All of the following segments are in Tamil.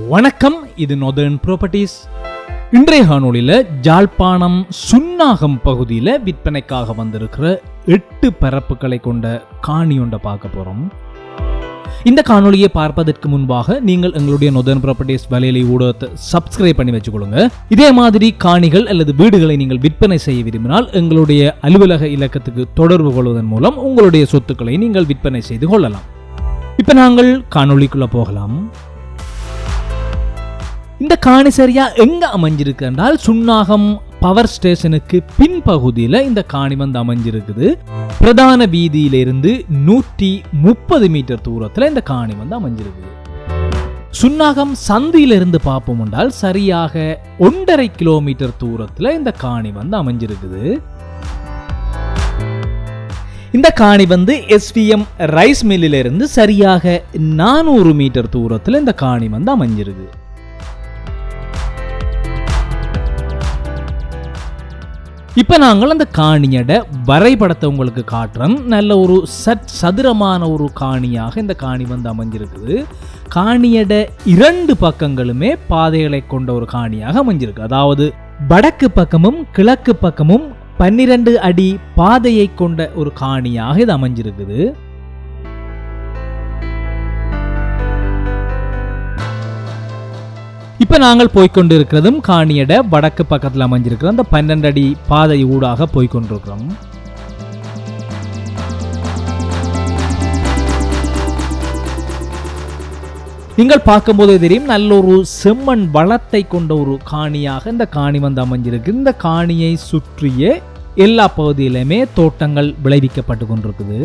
வணக்கம் இது நொதர்ன் ப்ராப்பர்ட்டிஸ் இன்றைய காணொலியில் ஜாழ்ப்பாணம் சுன்னாகம் பகுதியில் விற்பனைக்காக வந்திருக்கிற எட்டு பரப்புகளை கொண்ட காணி ஒன்றை பார்க்க போகிறோம் இந்த காணொலியை பார்ப்பதற்கு முன்பாக நீங்கள் எங்களுடைய நொதர்ன் ப்ராப்பர்ட்டிஸ் வலையிலை ஊடகத்தை சப்ஸ்கிரைப் பண்ணி வச்சுக்கொள்ளுங்க. இதே மாதிரி காணிகள் அல்லது வீடுகளை நீங்கள் விற்பனை செய்ய விரும்பினால் எங்களுடைய அலுவலக இலக்கத்துக்கு தொடர்பு கொள்வதன் மூலம் உங்களுடைய சொத்துக்களை நீங்கள் விற்பனை செய்து கொள்ளலாம். இப்போ நாங்கள் காணொளிக்குள்ள போகலாம். இந்த காணி சரியா எங்க அமைஞ்சிருக்கு என்றால் சுன்னாகம் பவர் ஸ்டேஷனுக்கு பின்பகுதியில் இந்த காணி வந்து அமைஞ்சிருக்குது. பிரதான வீதியிலிருந்து நூற்றி முப்பது மீட்டர் தூரத்தில் இந்த காணி வந்து அமைஞ்சிருக்குது. சுன்னாகம் சந்தியிலிருந்து பார்ப்போம் என்றால் சரியாக ஒன்றரை கிலோமீட்டர் தூரத்தில் இந்த காணி வந்து அமைஞ்சிருக்குது. இந்த காணி வந்து எஸ்விஎம் ரைஸ் மில்லிலிருந்து சரியாக நானூறு மீட்டர் தூரத்தில் இந்த காணி வந்து அமைஞ்சிருக்கு இப்போ நாங்கள் அந்த காணியட வரைபடத்தை உங்களுக்கு காட்டுறோம். நல்ல ஒரு சட் சதுரமான ஒரு காணியாக இந்த காணி வந்து அமைஞ்சிருக்குது. காணியட இரண்டு பக்கங்களுமே பாதைகளை கொண்ட ஒரு காணியாக அமைஞ்சிருக்கு. அதாவது வடக்கு பக்கமும் கிழக்கு பக்கமும் பன்னிரண்டு அடி பாதையை கொண்ட ஒரு காணியாக இது அமைஞ்சிருக்குது. இப்போ நாங்கள் போய்க்கொண்டு இருக்கிறதும் காணியட வடக்கு பக்கத்தில் அமைஞ்சிருக்கிற அந்த பன்னெண்டு அடி பாதை ஊடாக போய்கொண்டிருக்கிறோம் நீங்கள் பார்க்கும்போது தெரியும் நல்ல ஒரு செம்மண் வளத்தை கொண்ட ஒரு காணியாக இந்த காணி வந்து அமைஞ்சிருக்கு. இந்த காணியை சுற்றிய எல்லா பகுதியிலுமே தோட்டங்கள் விளைவிக்கப்பட்டு கொண்டிருக்குது.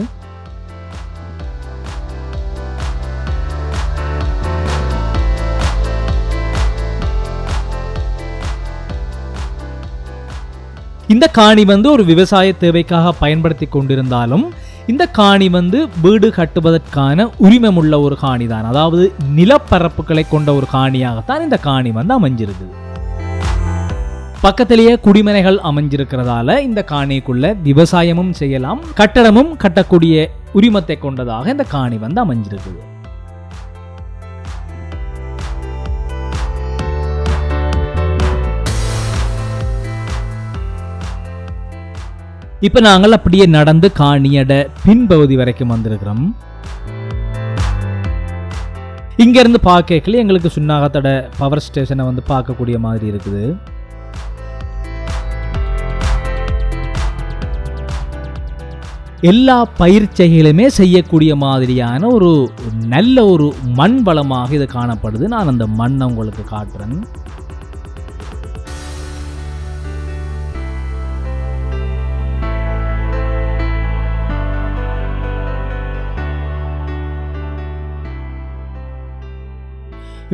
இந்த காணி வந்து ஒரு விவசாய தேவைக்காக பயன்படுத்தி கொண்டிருந்தாலும் இந்த காணி வந்து வீடு கட்டுவதற்கான உரிமம் உள்ள ஒரு காணி தான் அதாவது நிலப்பரப்புகளை கொண்ட ஒரு காணியாகத்தான் இந்த காணி வந்து அமைஞ்சிருக்குது. பக்கத்திலேயே குடிமனைகள் அமைஞ்சிருக்கிறதால இந்த காணிக்குள்ள விவசாயமும் செய்யலாம் கட்டடமும் கட்டக்கூடிய உரிமத்தை கொண்டதாக இந்த காணி வந்து அமைஞ்சிருக்குது. இப்போ நாங்கள் அப்படியே நடந்து காணியட பின்பகுதி வரைக்கும் வந்திருக்கிறோம். இங்கேருந்து பார்க்கல எங்களுக்கு சுன்னாகத்தோட பவர் ஸ்டேஷனை வந்து பார்க்கக்கூடிய மாதிரி இருக்குது. எல்லா பயிற்சிகளுமே செய்யக்கூடிய மாதிரியான ஒரு நல்ல ஒரு மண் வளமாக இது காணப்படுது. நான் அந்த மண்ணை உங்களுக்கு காட்டுறேன்.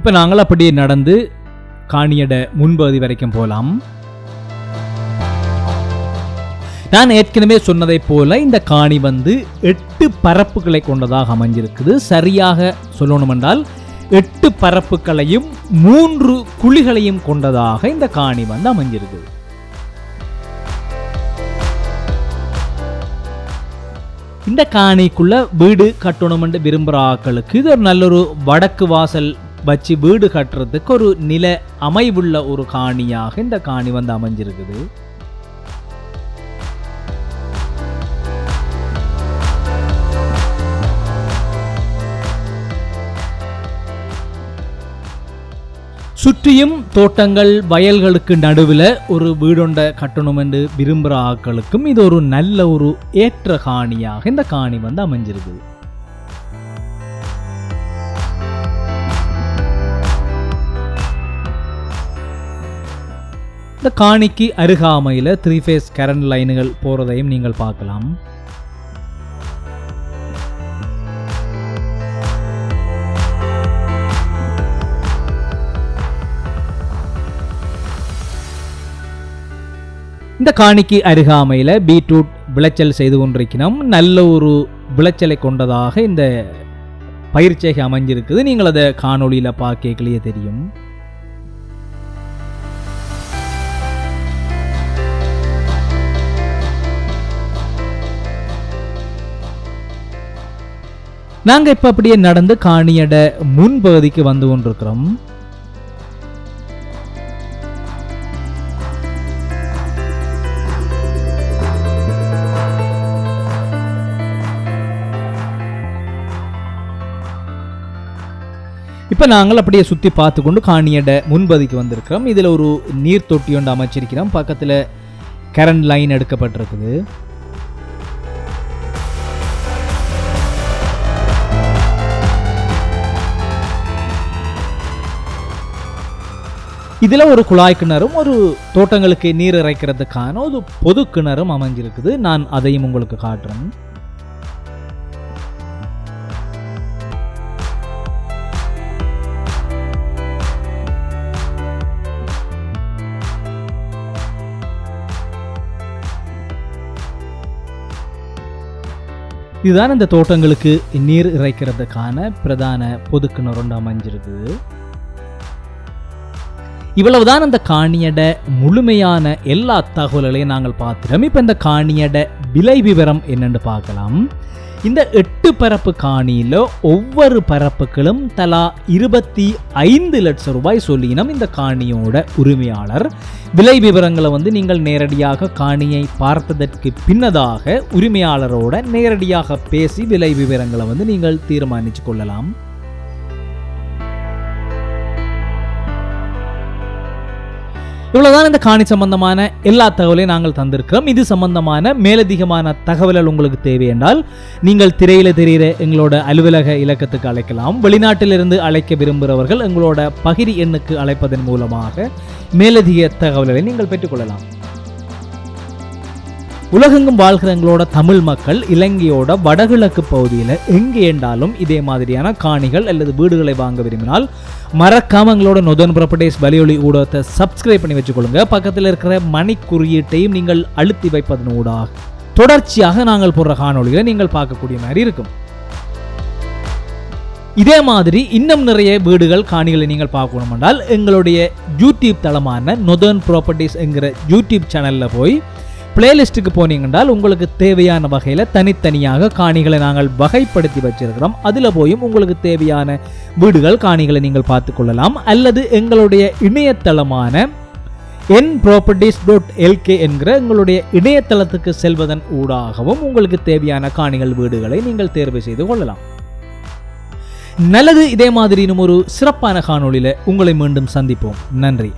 இப்போ நாங்கள் அப்படியே நடந்து காணியட முன்பகுதி வரைக்கும் போகலாம் நான் ஏற்கனவே சொன்னதைப் போல இந்த காணி வந்து எட்டு பரப்புகளை கொண்டதாக அமைஞ்சிருக்குது. சரியாக சொல்லணும் என்றால் எட்டு பரப்புகளையும் மூன்று குழிகளையும் கொண்டதாக இந்த காணி வந்து அமைஞ்சிருக்குது. இந்த காணிக்குள்ள வீடு கட்டணும்னு விரும்புகிற ஆக்களுக்கு இது ஒரு நல்ல ஒரு வடக்கு வாசல் வச்சு வீடு கட்டுறதுக்கு ஒரு நில அமைவுள்ள ஒரு காணியாக இந்த காணி வந்து அமைஞ்சிருக்குது. சுற்றியும் தோட்டங்கள் வயல்களுக்கு நடுவில் ஒரு வீடொண்ட கட்டணும் என்று விரும்புகிற ஆக்களுக்கும் இது ஒரு நல்ல ஒரு ஏற்ற காணியாக இந்த காணி வந்து அமைஞ்சிருக்குது. இந்த காணிக்கு அருகாமையில் த்ரீ ஃபேஸ் கரண்ட் லைனுகள் போகிறதையும் நீங்கள் பார்க்கலாம். இந்த காணிக்கு அருகாமையில் பீட்ரூட் விளைச்சல் செய்து கொண்டிருக்கிறோம். நல்ல ஒரு விளைச்சலை கொண்டதாக இந்த பயிர்ச்சேகை அமைஞ்சிருக்குது. நீங்கள் அதை காணொளியில் பார்க்கலையே தெரியும். நாங்கள் இப்போ அப்படியே நடந்து காணியட முன்பகுதிக்கு வந்து கொண்டிருக்கிறோம். இப்போ நாங்கள் அப்படியே சுற்றி பார்த்து கொண்டு காணியட முன்பதிக்கு வந்திருக்கிறோம். இதில் ஒரு நீர் தொட்டி ஒன்று அமைச்சிருக்கிறோம். பக்கத்தில் கரண்ட் லைன் எடுக்கப்பட்டிருக்குது. இதில் ஒரு குழாய் கிணறும் ஒரு தோட்டங்களுக்கு நீர் இறைக்கிறதுக்கான ஒரு பொது கிணறும் அமைஞ்சிருக்குது. நான் அதையும் உங்களுக்கு காட்டுறேன். இதுதான் இந்த தோட்டங்களுக்கு நீர் இறைக்கிறதுக்கான பிரதான பொது கிணறு அமைஞ்சிருக்குது. இவ்வளவுதான் அந்த காணியட முழுமையான எல்லா தகவல்களையும் நாங்கள் பார்த்துட்டோம் இப்போ இந்த காணியட விலை விவரம் என்னென்னு பார்க்கலாம். இந்த எட்டு பரப்பு காணியில் ஒவ்வொரு பரப்புகளும் தலா இருபத்தி ஐந்து லட்சம் ரூபாய் சொல்லினோம் இந்த காணியோட உரிமையாளர். விலை விவரங்களை வந்து நீங்கள் நேரடியாக காணியை பார்த்ததற்கு பின்னதாக உரிமையாளரோட நேரடியாக பேசி விலை விவரங்களை வந்து நீங்கள் தீர்மானித்து கொள்ளலாம். இவ்வளோதான் இந்த காணி சம்பந்தமான எல்லா தகவலையும் நாங்கள் தந்திருக்கிறோம். இது சம்பந்தமான மேலதிகமான தகவல்கள் உங்களுக்கு தேவை என்றால் நீங்கள் திரையில் தெரிகிற எங்களோட அலுவலக இலக்கத்துக்கு அழைக்கலாம். வெளிநாட்டிலிருந்து அழைக்க விரும்புகிறவர்கள் எங்களோட பகிரி எண்ணுக்கு அழைப்பதன் மூலமாக மேலதிக தகவல்களை நீங்கள் பெற்றுக்கொள்ளலாம் உலகெங்கும் வாழ்கிற எங்களோட தமிழ் மக்கள் இலங்கையோட வடகிழக்கு பகுதியில் எங்கே என்றாலும் இதே மாதிரியான காணிகள் அல்லது வீடுகளை வாங்க விரும்பினால் மறக்காம எங்களோட நொதன் ப்ராப்பர்ட்டிஸ் வலியொலி ஊடகத்தை சப்ஸ்கிரைப் பண்ணி வச்சுக்கொள்ளுங்க. பக்கத்தில் இருக்கிற மணி குறியீட்டையும் நீங்கள் அழுத்தி வைப்பதன் ஊடாக தொடர்ச்சியாக நாங்கள் போடுற காணொளிகளை நீங்கள் பார்க்கக்கூடிய மாதிரி இருக்கும். இதே மாதிரி இன்னும் நிறைய வீடுகள் காணிகளை நீங்கள் பார்க்கணும் என்றால் எங்களுடைய யூடியூப் தளமான நொதர்ன் ப்ராப்பர்ட்டிஸ் என்கிற யூடியூப் சேனலில் போய் பிளேலிஸ்ட்டுக்கு போனீங்கன்றால் உங்களுக்கு தேவையான வகையில் தனித்தனியாக காணிகளை நாங்கள் வகைப்படுத்தி வச்சிருக்கிறோம். அதில் போயும் உங்களுக்கு தேவையான வீடுகள் காணிகளை நீங்கள் பார்த்து கொள்ளலாம் அல்லது எங்களுடைய இணையதளமான என் ப்ராப்பர்ட்டிஸ் டாட் எல்கே என்கிற எங்களுடைய இணையதளத்துக்கு செல்வதன் ஊடாகவும் உங்களுக்கு தேவையான காணிகள் வீடுகளை நீங்கள் தேர்வு செய்து கொள்ளலாம். நல்லது இதே மாதிரி இன்னும் ஒரு சிறப்பான காணொளியில் உங்களை மீண்டும் சந்திப்போம். நன்றி.